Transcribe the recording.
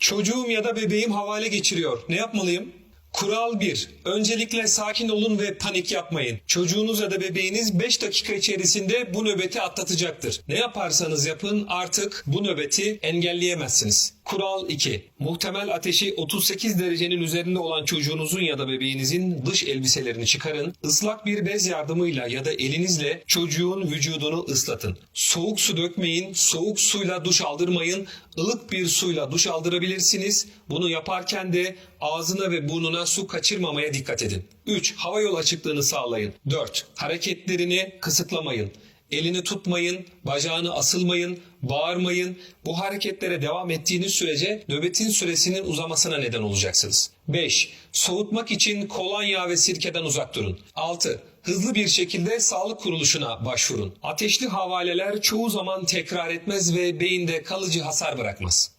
Çocuğum ya da bebeğim havale geçiriyor. Ne yapmalıyım? Kural 1. Öncelikle sakin olun ve panik yapmayın. Çocuğunuz ya da bebeğiniz 5 dakika içerisinde bu nöbeti atlatacaktır. Ne yaparsanız yapın artık bu nöbeti engelleyemezsiniz. Kural 2. Muhtemel ateşi 38 derecenin üzerinde olan çocuğunuzun ya da bebeğinizin dış elbiselerini çıkarın. Islak bir bez yardımıyla ya da elinizle çocuğun vücudunu ıslatın. Soğuk su dökmeyin, soğuk suyla duş aldırmayın. ılık bir suyla duş aldırabilirsiniz. Bunu yaparken de ağzına ve burnuna su kaçırmamaya dikkat edin. 3. Hava yol açıklığını sağlayın. 4. Hareketlerini kısıtlamayın. Elini tutmayın, bacağını asılmayın, bağırmayın. Bu hareketlere devam ettiğiniz sürece nöbetin süresinin uzamasına neden olacaksınız. 5. Soğutmak için kolonya ve sirkeden uzak durun. 6. Hızlı bir şekilde sağlık kuruluşuna başvurun. Ateşli havaleler çoğu zaman tekrar etmez ve beyinde kalıcı hasar bırakmaz.